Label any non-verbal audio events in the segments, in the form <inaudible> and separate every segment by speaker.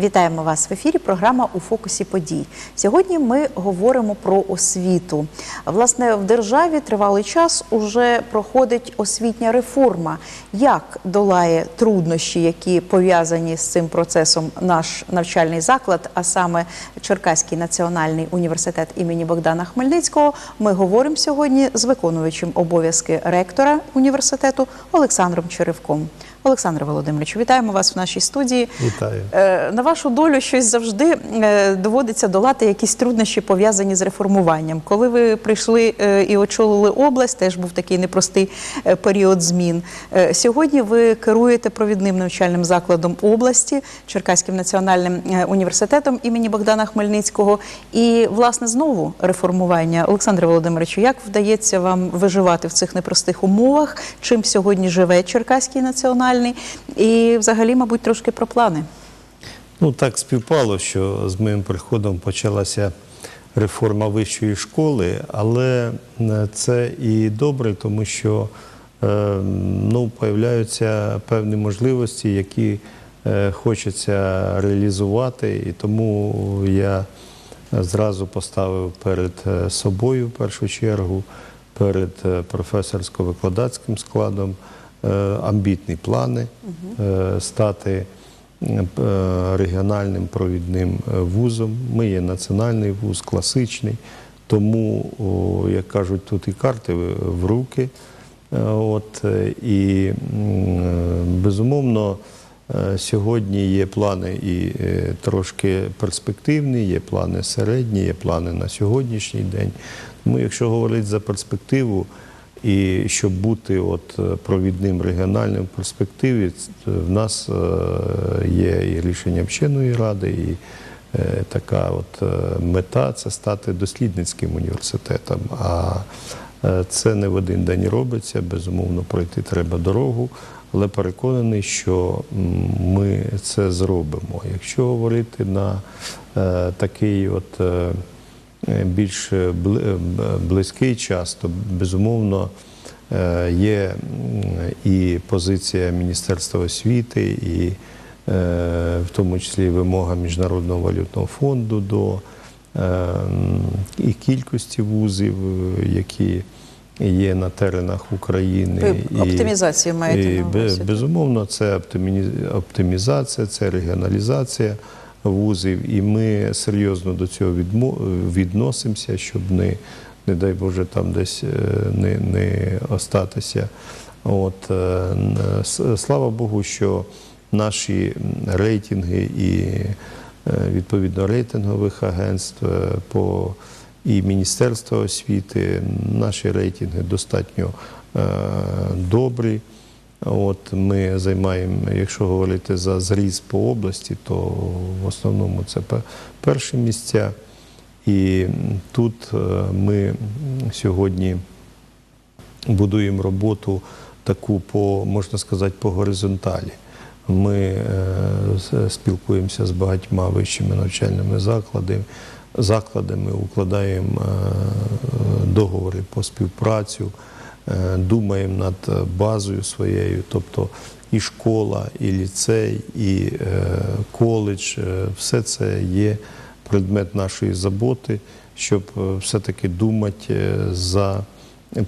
Speaker 1: Вітаємо вас в ефірі. Програма у фокусі подій. Сьогодні ми говоримо про освіту. Власне, в державі тривалий час уже проходить освітня реформа. Як долає труднощі, які пов'язані з цим процесом наш навчальний заклад, а саме Черкаський національний університет імені Богдана Хмельницького, ми говоримо сьогодні з виконуючим обов'язки ректора університету Олександром Черевком. Олександр Володимирович, вітаємо вас в нашій студії.
Speaker 2: Вітаю.
Speaker 1: Е, На вашу долю щось завжди е, доводиться долати якісь труднощі пов'язані з реформуванням. Коли ви прийшли е, і очолили область, теж був такий непростий період змін. Сьогодні ви керуєте провідним навчальним закладом області Черкаським національним університетом імені Богдана Хмельницького. І власне знову реформування. Олександре Володимировичу, як вдається вам виживати в цих непростих умовах? Чим сьогодні живе Черкаський національний? І взагалі, мабуть, трошки про плани.
Speaker 2: Ну так співпало, що з моїм приходом почалася реформа вищої школи, але е, це і добре, тому що е, ну, появляються певні можливості, які е, хочеться реалізувати, і тому я зразу поставив перед собою в першу чергу, перед професорсько-викладацьким складом амбітні плани е, стати е, регіональним провідним е, вузом. Ми є національний вуз, класичний. Тому, як кажуть, тут і карти в- руки. Е, От, е, і е, безумовно, е, сьогодні є плани і е, трошки перспективні, є плани середні, є плани на сьогоднішній день. Тому, якщо говорити за перспективу, і щоб бути от е, провідним регіональним в перспективі, в нас е, є і рішення вченої ради, і е, така от е, мета це стати дослідницьким університетом. А е, це не в один день робиться. Безумовно, пройти треба дорогу, але переконаний, що ми це зробимо. Якщо говорити на е, такий от. Е, більш е, е, близький час, то безумовно є і позиція Міністерства освіти, і в тому числі вимога Міжнародного валютного фонду до і кількості вузів, які є на теренах України.
Speaker 1: Ви оптимізацію маєте
Speaker 2: і
Speaker 1: на увазі?
Speaker 2: Безумовно, це оптимізація, це регіоналізація вузів, і ми серйозно до цього відносимося, щоб не, не дай Боже, там десь е, не, не остатися. От, е, слава Богу, що наші рейтинги і е, відповідно рейтингових агентств по і Міністерства освіти, наші рейтинги достатньо добрі. От ми займаємо, якщо говорити за зріз по області, то в основному це перші місця. І тут е, ми сьогодні будуємо роботу таку по, можна сказати, по горизонталі. Ми е, спілкуємося з багатьма вищими навчальними закладами, закладами укладаємо е, договори по співпрацю, думаємо над базою своєю, тобто і школа, і ліцей, і е, коледж, е, все це є предмет нашої заботи, щоб е, все-таки думати е, за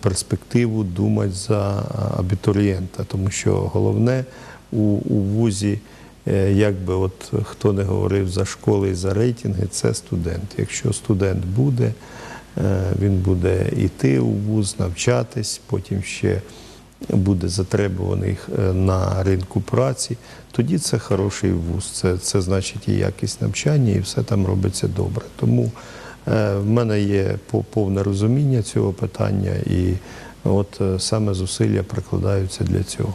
Speaker 2: перспективу, думати за абітурієнта, тому що головне у, у вузі, е, як би от хто не говорив за школи і за рейтинги, це студент. Якщо студент буде, е, він буде йти у вуз, навчатись, потім ще буде затребуваний е, на ринку праці, тоді це хороший вуз. Це, це значить і якість навчання, і все там робиться добре. Тому е, в мене є повне розуміння цього питання, і от е, саме зусилля прикладаються для цього.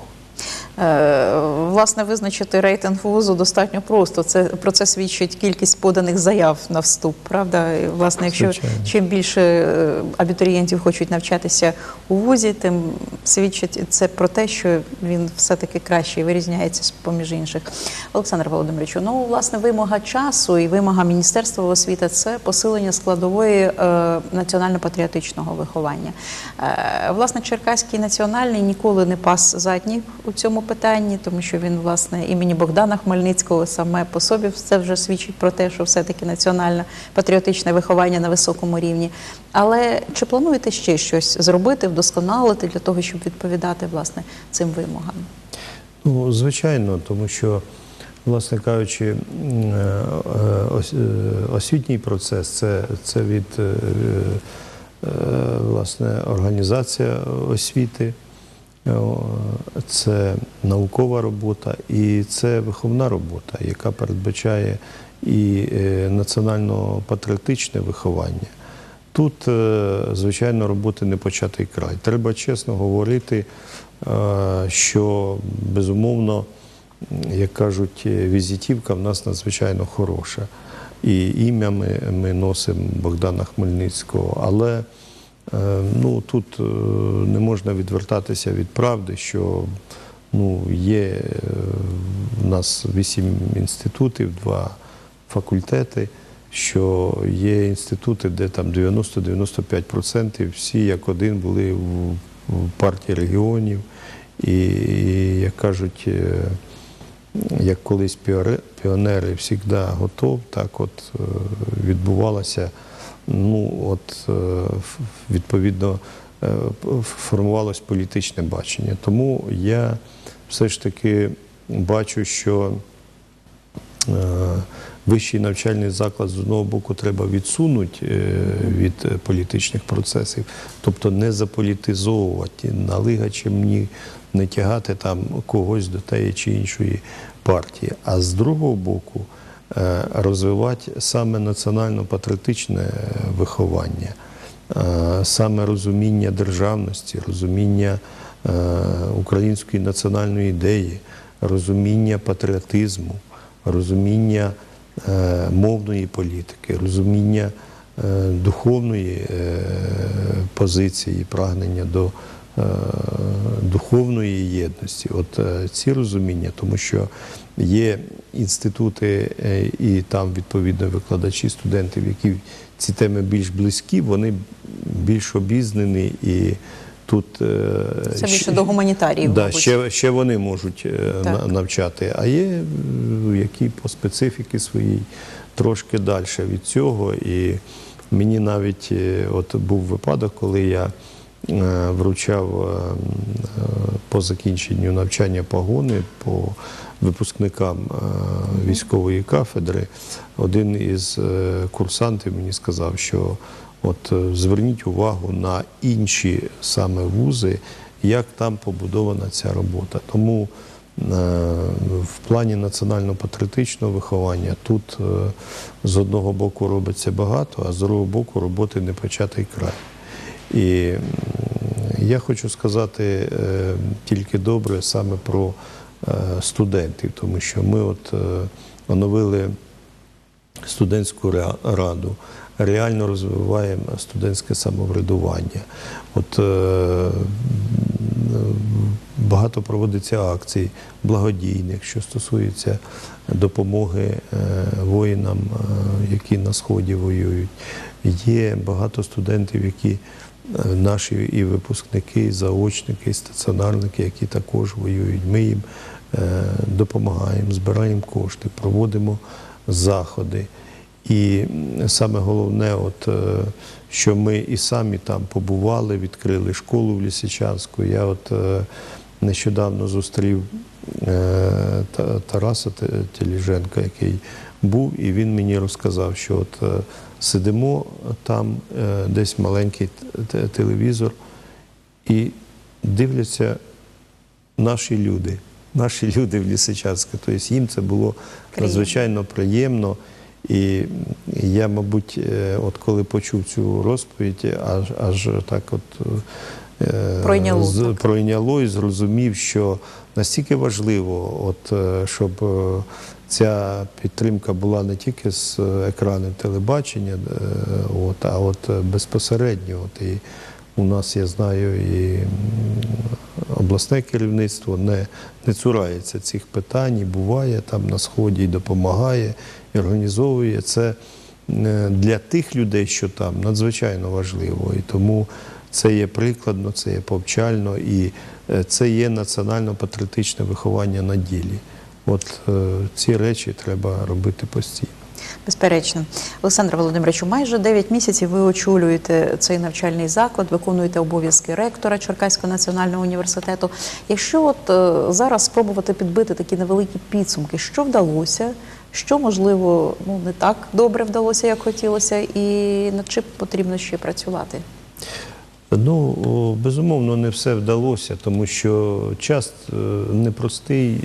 Speaker 1: Е, Власне, визначити рейтинг вузу достатньо просто. Це про це свідчить кількість поданих заяв на вступ. Правда, І, власне, якщо
Speaker 2: Звичайно.
Speaker 1: чим більше е, абітурієнтів хочуть навчатися у вузі, тим свідчить це про те, що він все-таки краще і вирізняється поміж інших. Олександр Володимировичу, ну власне вимога часу і вимога Міністерства освіти це посилення складової е, національно-патріотичного виховання. Е, власне, Черкаський національний ніколи не пас задніх у цьому питанні, тому що він, власне, імені Богдана Хмельницького саме по собі це вже свідчить про те, що все-таки національне патріотичне виховання на високому рівні. Але чи плануєте ще щось зробити, вдосконалити для того, щоб відповідати власне цим вимогам?
Speaker 2: Ну, звичайно, тому що, власне кажучи, е, е, освітній процес це, це від е, власне, організація освіти, це наукова робота і це виховна робота, яка передбачає і е, національно-патріотичне виховання. Тут, е, звичайно, роботи не початий край. Треба чесно говорити, е, що безумовно, як кажуть, е, візитівка в нас надзвичайно хороша. І ім'я ми, ми носимо Богдана Хмельницького, але е, ну, тут е, не можна відвертатися від правди, що ну, є е, в нас вісім інститутів, два факультети, що є інститути, де там 90-95% всі як один були в, партії регіонів. І, як кажуть, е, як колись піонери завжди готов, так от е, відбувалося, ну от е, відповідно е, формувалось політичне бачення. Тому я все ж таки бачу, що е, вищий навчальний заклад з одного боку треба відсунути від політичних процесів, тобто не заполітизовувати, налигачем ні не тягати там когось до тієї чи іншої партії. А з другого боку розвивати саме національно-патріотичне е, виховання, е, саме розуміння державності, розуміння е, української національної ідеї, розуміння патріотизму, розуміння е, мовної політики, розуміння е, духовної е, позиції, прагнення до е, духовної єдності. От е, ці розуміння, тому що є інститути е, і там відповідно викладачі студентів, які ці теми більш близькі, вони більш обізнані і тут е,
Speaker 1: Це більше
Speaker 2: ще-
Speaker 1: до гуманітаріїв,
Speaker 2: Да, ще, ще вони можуть е,
Speaker 1: Так.
Speaker 2: навчати, а є е, які по специфіки своїй трошки далі від цього. І мені навіть е, от був випадок, коли я е, вручав е, е, по закінченню навчання погони по випускникам е, військової кафедри. Один із е, курсантів мені сказав, що от е, зверніть увагу на інші саме вузи, як там побудована ця робота. Тому е, в плані національно-патріотичного виховання тут е, з одного боку робиться багато, а з другого боку роботи не початий край. І я хочу сказати е, тільки добре саме про е, студентів, тому що ми от е, оновили студентську раду, реально розвиваємо студентське самоврядування. От багато проводиться акцій благодійних, що стосується допомоги воїнам, які на сході воюють. Є багато студентів, які наші і випускники, і заочники, і стаціонарники, які також воюють. Ми їм е, допомагаємо, збираємо кошти, проводимо заходи. І саме головне, от, е, що ми і самі там побували, відкрили школу в Лісичанську. Я от е, нещодавно зустрів Тараса Теліженка, який був, і він мені розказав, що от сидимо там, е, десь маленький телевізор, і дивляться наші люди, наші <laughs> люди в Лісичанську. Тобто їм це було надзвичайно приємно. І я, мабуть, е, от коли почув цю розповідь, аж, аж так от е,
Speaker 1: Пройняло,
Speaker 2: з-
Speaker 1: так.
Speaker 2: пройняло і зрозумів, що настільки важливо, от, щоб ця підтримка була не тільки з е, екранів телебачення, е, а от е, безпосередньо. І у нас, я знаю, і обласне керівництво не, цурається цих питань, буває там на сході і допомагає, і організовує це. для тих людей, що там, надзвичайно важливо. І тому це є прикладно, це є повчально і це є національно-патріотичне виховання на ділі. От е, ці речі треба робити постійно.
Speaker 1: Безперечно, Олександр Володимировичу, майже 9 місяців ви очолюєте цей навчальний заклад, виконуєте обов'язки ректора Черкаського національного університету. Якщо от е, зараз спробувати підбити такі невеликі підсумки, що вдалося, що можливо ну не так добре вдалося, як хотілося, і над чим потрібно ще працювати?
Speaker 2: Ну, безумовно, не все вдалося, тому що час е, непростий,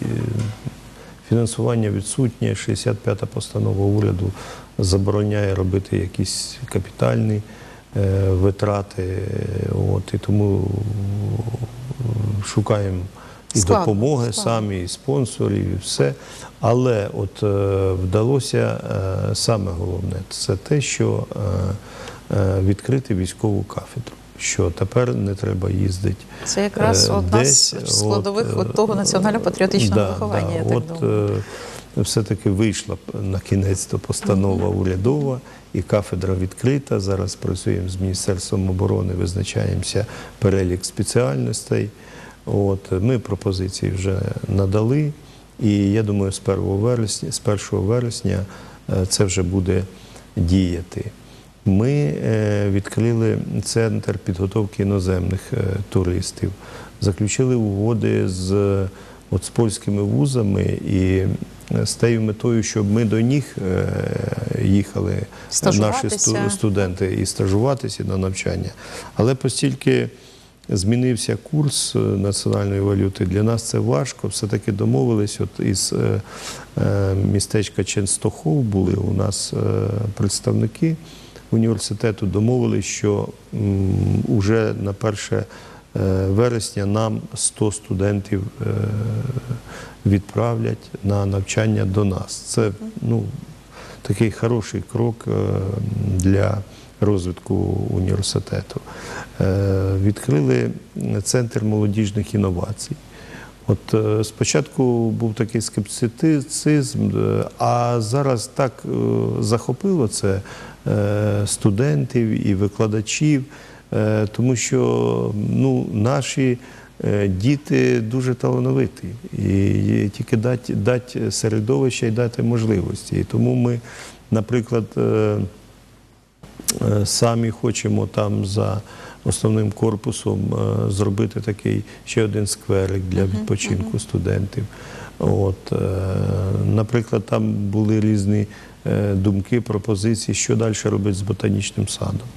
Speaker 2: фінансування відсутнє. 65-та постанова уряду забороняє робити якісь капітальні е, витрати. От, і тому е, шукаємо і
Speaker 1: Складно,
Speaker 2: допомоги
Speaker 1: складно.
Speaker 2: самі, і спонсорів, і все. Але от е, вдалося е, саме головне це те, що е, е, відкрити військову кафедру. Що тепер не треба їздити.
Speaker 1: Це якраз
Speaker 2: е,
Speaker 1: одна з складових
Speaker 2: от,
Speaker 1: от того
Speaker 2: е,
Speaker 1: національно-патріотичного
Speaker 2: да,
Speaker 1: виховання. Я
Speaker 2: да,
Speaker 1: так
Speaker 2: от
Speaker 1: думаю.
Speaker 2: е, все-таки вийшла на кінець то постанова урядова, і кафедра відкрита. Зараз працюємо з Міністерством оборони, визначаємося перелік спеціальностей. От, ми пропозиції вже надали, і я думаю, з 1 вересня, з 1 вересня це вже буде діяти. Ми е, відкрили центр підготовки іноземних е, туристів, заключили угоди з, от, з польськими вузами і е, з тією метою, щоб ми до них їхали, наші студенти, і стажуватися на навчання. Але постільки змінився курс національної валюти, для нас це важко. Все-таки домовились от із містечка Ченстохов були у нас представники університету, домовились, що м, уже на 1 е, вересня нам 100 студентів е, відправлять на навчання до нас. Це ну, такий хороший крок е, для розвитку університету. Відкрили центр молодіжних інновацій. От е, спочатку був такий скептицизм, е, а зараз так е, захопило це студентів і викладачів, тому що ну, наші діти дуже талановиті, і тільки дати, дати середовище і дати можливості. І тому ми, наприклад, Самі хочемо там за основним корпусом е, зробити такий ще один скверик для відпочинку студентів. От, е, наприклад, там були різні е, думки, пропозиції, що далі робити з ботанічним садом.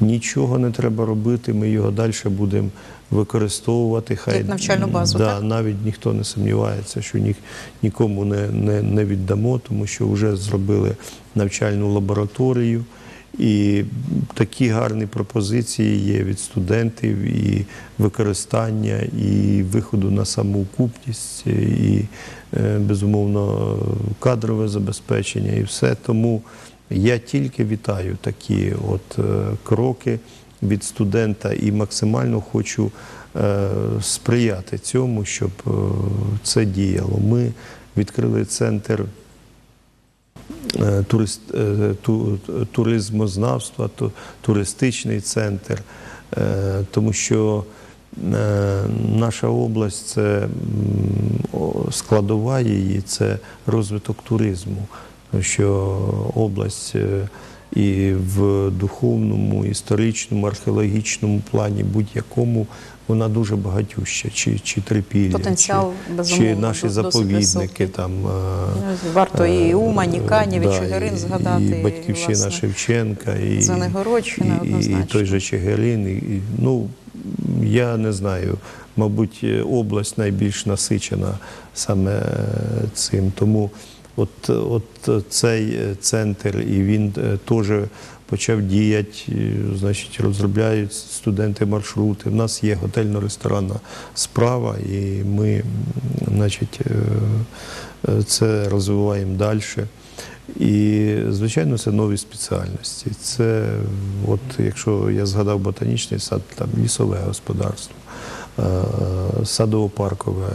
Speaker 2: Нічого не треба робити, ми його далі будемо використовувати. Хай
Speaker 1: Як навчальну базу,
Speaker 2: да,
Speaker 1: так?
Speaker 2: навіть ніхто не сумнівається, що ні, нікому не, не, не віддамо, тому що вже зробили навчальну лабораторію. І такі гарні пропозиції є від студентів, і використання, і виходу на самоокупність, і е, безумовно кадрове забезпечення, і все. Тому я тільки вітаю такі от е, кроки від студента і максимально хочу е, сприяти цьому, щоб це діяло. Ми відкрили центр турист, е, ту- туризмознавства, ту- туристичний центр, е, тому що е, наша область це складова її, це розвиток туризму, Тому що область. Е, І в духовному, історичному, археологічному плані будь-якому вона дуже багатюща, чи, чи трипілля,
Speaker 1: Потенціал,
Speaker 2: чи, чи наші заповідники там. е,
Speaker 1: Варто і
Speaker 2: Е,
Speaker 1: Умань, і
Speaker 2: да,
Speaker 1: Чигирин згадати,
Speaker 2: І батьківщина
Speaker 1: власне,
Speaker 2: Шевченка, і,
Speaker 1: Звенигородщина
Speaker 2: і, і,
Speaker 1: однозначно.
Speaker 2: той же Чигирин. І, і, ну, я не знаю, мабуть, е, область найбільш насичена саме е, цим. Тому от, от цей е, центр, і він е, теж почав діяти, е, значить, розробляють студенти маршрути. У нас є готельно-ресторанна справа, і ми, значить, це розвиваємо далі. І, звичайно, це нові спеціальності. Це, от, якщо я згадав ботанічний сад, там лісове господарство, садово-паркове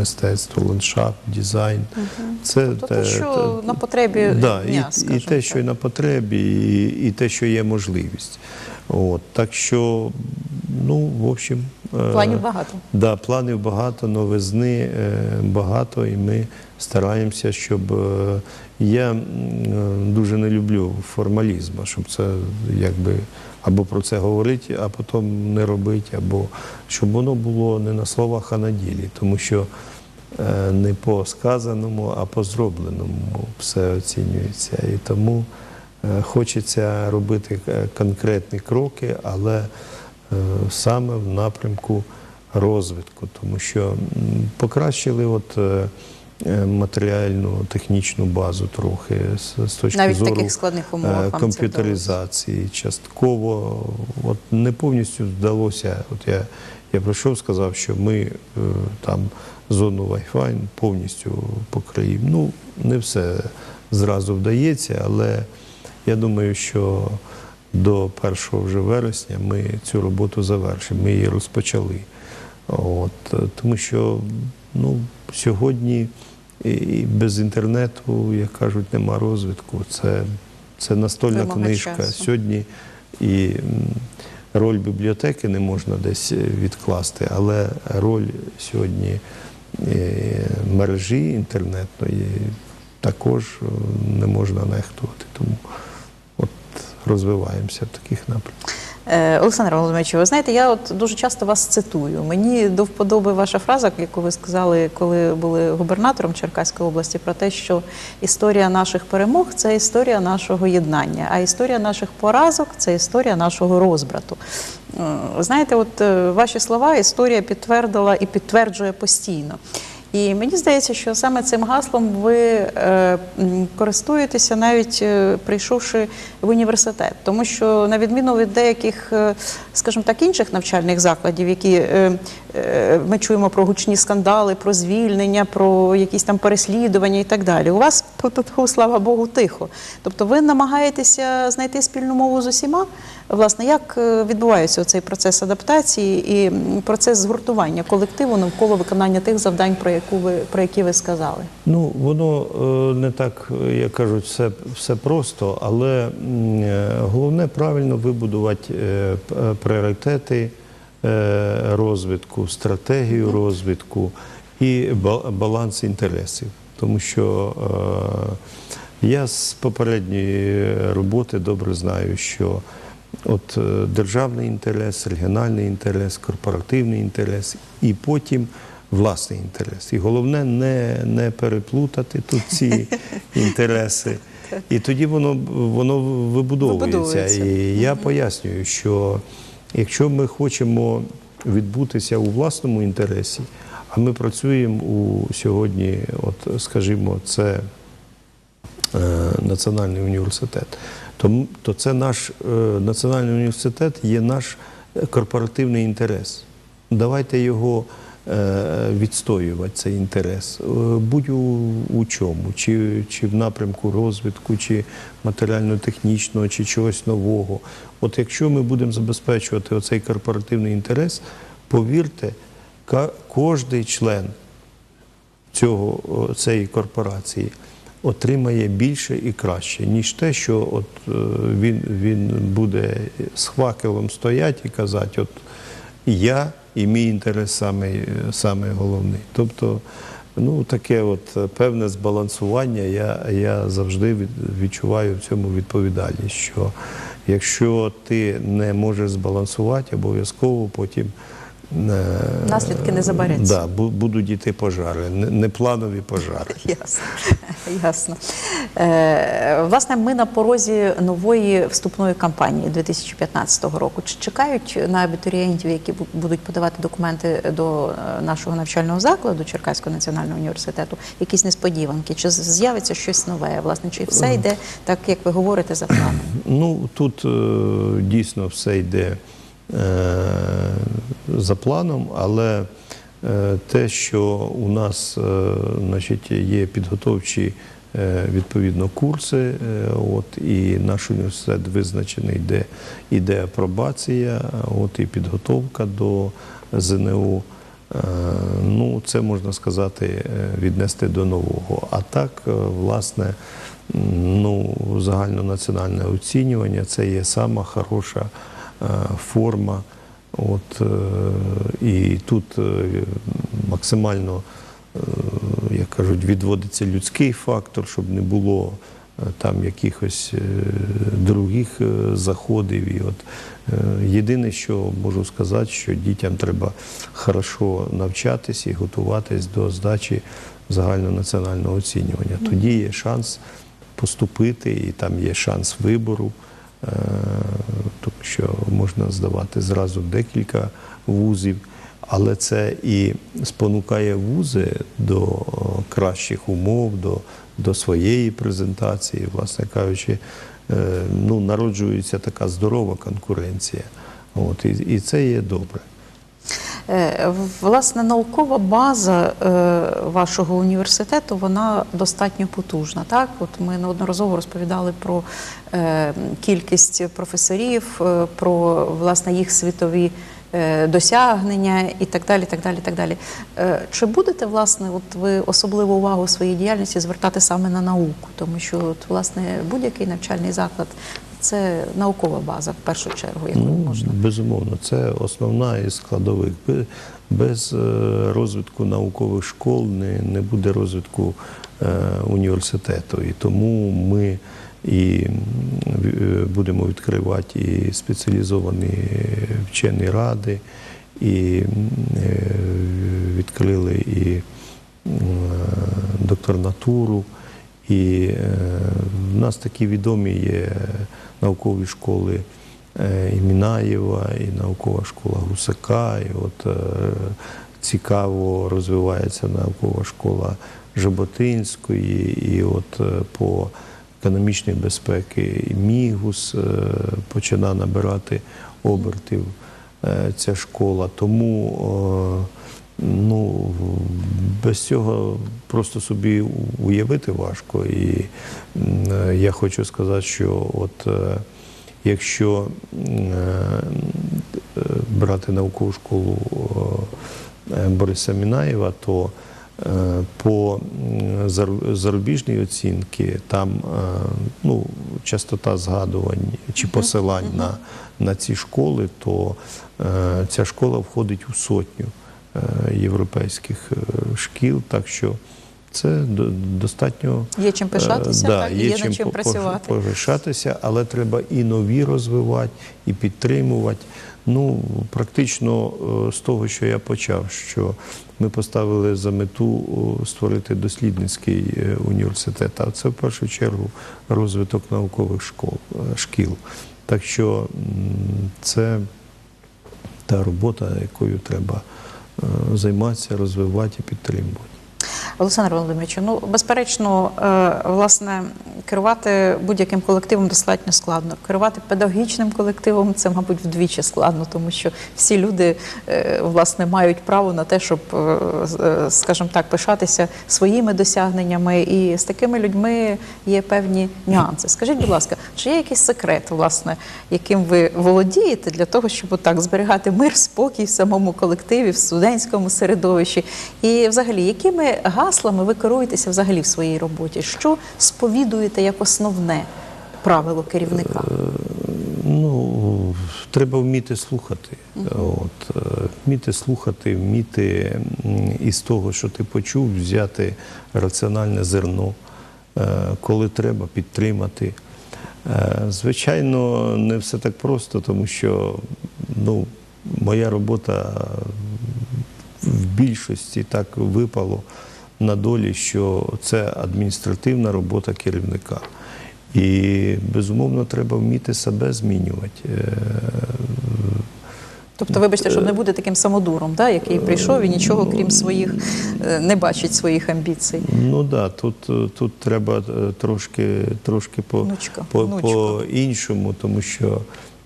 Speaker 2: мистецтво, ландшафт, дизайн. Це
Speaker 1: Тобто те, що на потребі
Speaker 2: да,
Speaker 1: дня,
Speaker 2: і, і те, що і на потребі, і, і те, що є можливість. От, так що, ну, в общем. е,
Speaker 1: Планів багато.
Speaker 2: Да, планів багато, новизни е, багато, і ми стараємося, щоб е, я е, дуже не люблю формалізм, щоб це якби або про це говорити, а потім не робити, або щоб воно було не на словах, а на ділі. Тому що е, не по сказаному, а по зробленому все оцінюється. І тому е, хочеться робити е, конкретні кроки, але е, саме в напрямку розвитку, тому що покращили от е, е, матеріальну технічну базу трохи з, з точки
Speaker 1: Навіть
Speaker 2: зору
Speaker 1: таких складних умовах
Speaker 2: е, комп'ютеризації. Частково от не повністю вдалося. От я, я прийшов, сказав, що ми е, там зону Wi-Fi повністю покриємо. Ну, не все зразу вдається, але я думаю, що до 1 вже вересня ми цю роботу завершимо. Ми її розпочали. От, е, тому що ну, сьогодні і- без інтернету, як кажуть, нема розвитку. Це, це настольна
Speaker 1: Вимога
Speaker 2: книжка.
Speaker 1: часу.
Speaker 2: Сьогодні і роль бібліотеки не можна десь е, відкласти, але роль сьогодні е, мережі інтернетної також е, не можна нехтувати. Тому от розвиваємося в таких напрямках.
Speaker 1: Е, Олександр Володимирович, ви знаєте, я от дуже часто вас цитую. Мені до вподоби ваша фраза, яку ви сказали, коли були губернатором Черкаської області, про те, що історія наших перемог це історія нашого єднання, а історія наших поразок це історія нашого розбрату. Е, знаєте, от е, ваші слова історія підтвердила і підтверджує постійно. І мені здається, що саме цим гаслом ви е, користуєтеся, навіть е, прийшовши в університет, тому що на відміну від деяких, е, скажімо так, інших навчальних закладів, які ми чуємо про гучні скандали, про звільнення, про якісь там переслідування і так далі. У вас слава Богу, тихо. Тобто ви намагаєтеся знайти спільну мову з усіма. Власне, як е, відбувається цей процес адаптації і процес згуртування колективу навколо виконання тих завдань, про яку ви про які ви сказали?
Speaker 2: Ну, воно е, не так, е, як кажуть, все, все просто, але е, головне правильно вибудувати е, е, пріоритети е, розвитку, стратегію розвитку і баланс інтересів. Тому що е, я з попередньої роботи добре знаю, що от е, державний інтерес, регіональний інтерес, корпоративний інтерес і потім власний інтерес. І головне не, не переплутати тут ці <laughs> інтереси. І тоді воно, воно вибудовується.
Speaker 1: Вибудовується.
Speaker 2: І я пояснюю, що якщо ми хочемо відбутися у власному інтересі, а ми працюємо у сьогодні, от скажімо, це е, Національний університет, то, то це наш е, національний університет є наш корпоративний інтерес. Давайте його відстоювати, цей інтерес. Е, Будь у, у чому, чи, чи в напрямку розвитку, чи матеріально-технічного, чи чогось нового. От якщо ми будемо забезпечувати оцей корпоративний інтерес, повірте, кожний член цього, цієї корпорації отримає більше і краще, ніж те, що от, е, він, він буде з факелом стояти і казати, от я і мій інтерес саме, головний. Тобто, ну, таке от е, певне збалансування, я, я завжди від- відчуваю в цьому відповідальність, що якщо ти не можеш збалансувати, обов'язково потім
Speaker 1: Наслідки не забаряться.
Speaker 2: Да, бу- будуть йти пожари, не- непланові пожари. <laughs>
Speaker 1: Ясно. <laughs> Ясно. Е, власне, ми на порозі нової вступної кампанії 2015 року. Чи чекають на абітурієнтів, які бу- будуть подавати документи до е, нашого навчального закладу Черкаського національного університету, якісь несподіванки? Чи з'явиться щось нове? Власне, чи все йде так, як ви говорите, за планом?
Speaker 2: Ну тут е, дійсно все йде за планом, але е, те, що у нас е, значить, є підготовчі е, відповідно курси, е, от, і наш університет визначений, де іде апробація, от, і підготовка до ЗНО. Е, Ну, це можна сказати, е, віднести до нового. А так, е, власне, ну, загальнонаціональне оцінювання це є сама хороша е, форма. От, е, і тут е, максимально, е, як кажуть, відводиться людський фактор, щоб не було е, там якихось е, других е, заходів. І от е, єдине, що можу сказати, що дітям треба хорошо навчатись і готуватись до здачі загальнонаціонального оцінювання. Тоді є шанс поступити, і там є шанс вибору. Е, тому що можна здавати зразу декілька вузів, але це і спонукає вузи до кращих умов, до, до своєї презентації, власне кажучи, е, ну, народжується така здорова конкуренція. От, і, і це є добре.
Speaker 1: Е, Власне, наукова база е, вашого університету вона достатньо потужна. Так, от ми неодноразово розповідали про е, кількість професорів, про власне їх світові досягнення і так далі. Так далі, так далі. Е, Чи будете власне, от ви особливу увагу своїй діяльності звертати саме на науку, тому що от, власне будь-який навчальний заклад це наукова база в першу чергу, якою
Speaker 2: Ну,
Speaker 1: можна.
Speaker 2: безумовно, це основна із складових. Без е, розвитку наукових школ не, не буде розвитку е, університету. І тому ми і е, будемо відкривати і спеціалізовані вчені ради, і е, відкрили і е, докторнатуру. І е, в нас такі відомі є наукові школи е, і Мінаєва, і наукова школа Гусака, і от е, цікаво розвивається наукова школа Жаботинської, і от по економічній безпеки Мігус починає набирати обертів ця школа. Тому Ну, без цього просто собі уявити важко. І е, я хочу сказати, що от е, якщо е, брати наукову школу Бориса Мінаєва, то по зарубіжній оцінки там ну, частота згадувань чи посилань на, на ці школи, то ця школа входить у сотню європейських е, шкіл, так що це достатньо
Speaker 1: Є чим пишатися,
Speaker 2: Е, да,
Speaker 1: так, є, над чим
Speaker 2: по-
Speaker 1: працювати.
Speaker 2: Пишатися, але треба і нові розвивати, і підтримувати. Ну, практично е, з того, що я почав, що ми поставили за мету створити дослідницький е, університет, а це в першу чергу розвиток наукових школ, е, шкіл. Так що це та робота, якою треба е, займатися, розвивати і підтримувати.
Speaker 1: Олександр Володимирович, ну безперечно, е, власне, керувати будь-яким колективом достатньо складно. Керувати педагогічним колективом це, мабуть, вдвічі складно, тому що всі люди е, власне мають право на те, щоб, е, скажімо так, пишатися своїми досягненнями. І з такими людьми є певні нюанси. Скажіть, будь ласка, чи є якийсь секрет, власне, яким ви володієте для того, щоб отак зберігати мир, спокій в самому колективі, в студентському середовищі? І взагалі, якими гаслами ви керуєтеся взагалі в своїй роботі? Що сповідуєте як основне правило керівника?
Speaker 2: Ну, треба вміти слухати. От, е, вміти слухати, вміти із того, що ти почув, взяти раціональне зерно, е, коли треба підтримати. Е, Звичайно, не все так просто, тому що ну, моя робота в більшості так випало на долі, що це адміністративна робота керівника. І безумовно треба вміти себе змінювати. Е,
Speaker 1: Тобто, вибачте, щоб не бути таким самодуром, да, який прийшов і нічого крім своїх е, не бачить своїх амбіцій.
Speaker 2: Ну да, тут, е, тут треба е, трошки, трошки по,
Speaker 1: Внучка,
Speaker 2: по,
Speaker 1: внучка.
Speaker 2: по іншому, тому що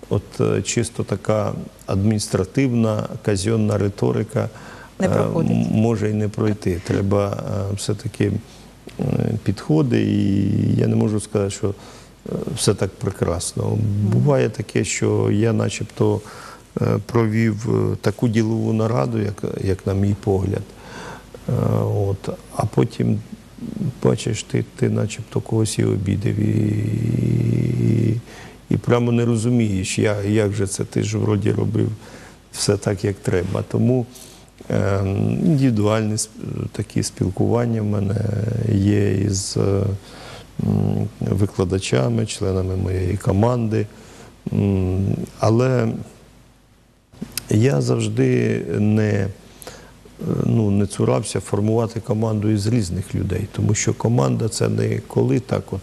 Speaker 2: от е, чисто така адміністративна казенна риторика
Speaker 1: Не
Speaker 2: е,
Speaker 1: проходить.
Speaker 2: може і не пройти. Треба е, все-таки підходи, і я не можу сказати, що е, все так прекрасно. Буває таке, що я начебто провів таку ділову нараду, як, як на мій погляд. От, а потім бачиш, ти, ти начебто когось і обідав, і, і, і прямо не розумієш, я, як же це ти ж вроді робив все так, як треба. Тому індивідуальні такі спілкування в мене є із викладачами, членами моєї команди. Але я завжди не, ну, не цурався формувати команду із різних людей, тому що команда це не коли так, от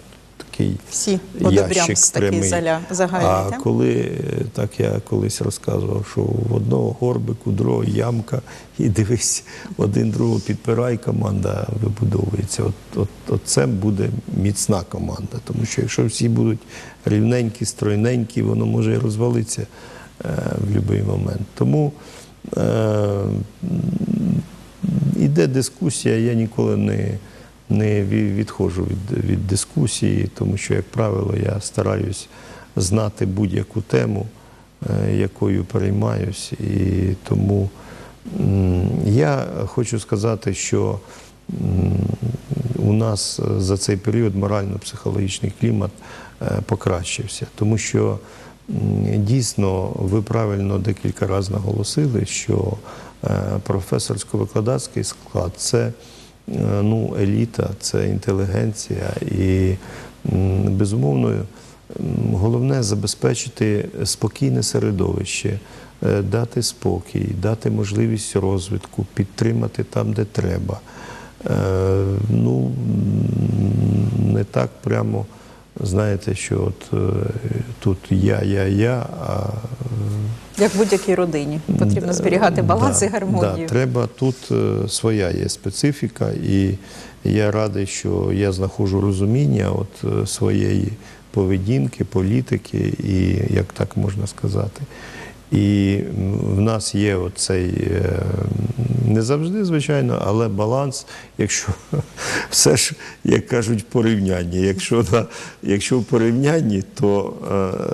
Speaker 2: такий
Speaker 1: Всі
Speaker 2: ящик
Speaker 1: такий
Speaker 2: прямий.
Speaker 1: заля- загальний,
Speaker 2: А
Speaker 1: так?
Speaker 2: коли е, так я колись розказував, що в одного горбику, другого ямка, і дивись, один другого підпирай, команда вибудовується. От, от, от це буде міцна команда. Тому що якщо всі будуть рівненькі, стройненькі, воно може і розвалитися е, в будь-який момент. Тому е, іде дискусія, я ніколи не, не відходжу від, від дискусії, тому що, як правило, я стараюсь знати будь-яку тему, е, якою переймаюсь. І тому я хочу сказати, що у нас е, за цей період морально-психологічний клімат е, покращився, тому що дійсно ви правильно декілька разів наголосили, що професорсько-викладацький склад це ну, еліта, це інтелігенція і безумовно. Головне забезпечити спокійне середовище, е, дати спокій, дати можливість розвитку, підтримати там, де треба. Е, Ну, не так прямо, знаєте, що от е, тут я, я, я, а
Speaker 1: Як в будь-якій родині. Потрібно зберігати баланс
Speaker 2: Да,
Speaker 1: і гармонію.
Speaker 2: Да, треба тут е, своя є специфіка, і я радий, що я знаходжу розуміння от е, своєї поведінки, політики, і як так можна сказати. І в нас є оцей е, не завжди, звичайно, але баланс, якщо <laughs> все ж, як кажуть, порівняння. Якщо, на, якщо в порівнянні, то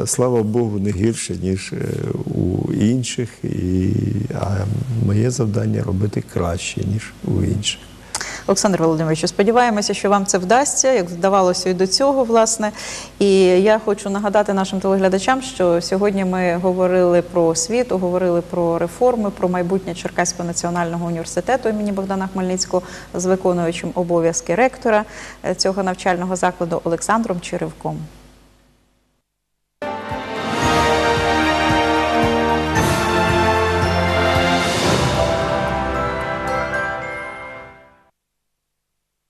Speaker 2: е, слава Богу, не гірше, ніж е, у інших. І, а моє завдання робити краще, ніж у інших.
Speaker 1: Олександр Володимирович, сподіваємося, що вам це вдасться, як вдавалося і до цього, власне. І я хочу нагадати нашим телеглядачам, що сьогодні ми говорили про освіту, говорили про реформи, про майбутнє Черкаського національного університету імені Богдана Хмельницького з виконуючим обов'язки ректора е, цього навчального закладу Олександром Черевком.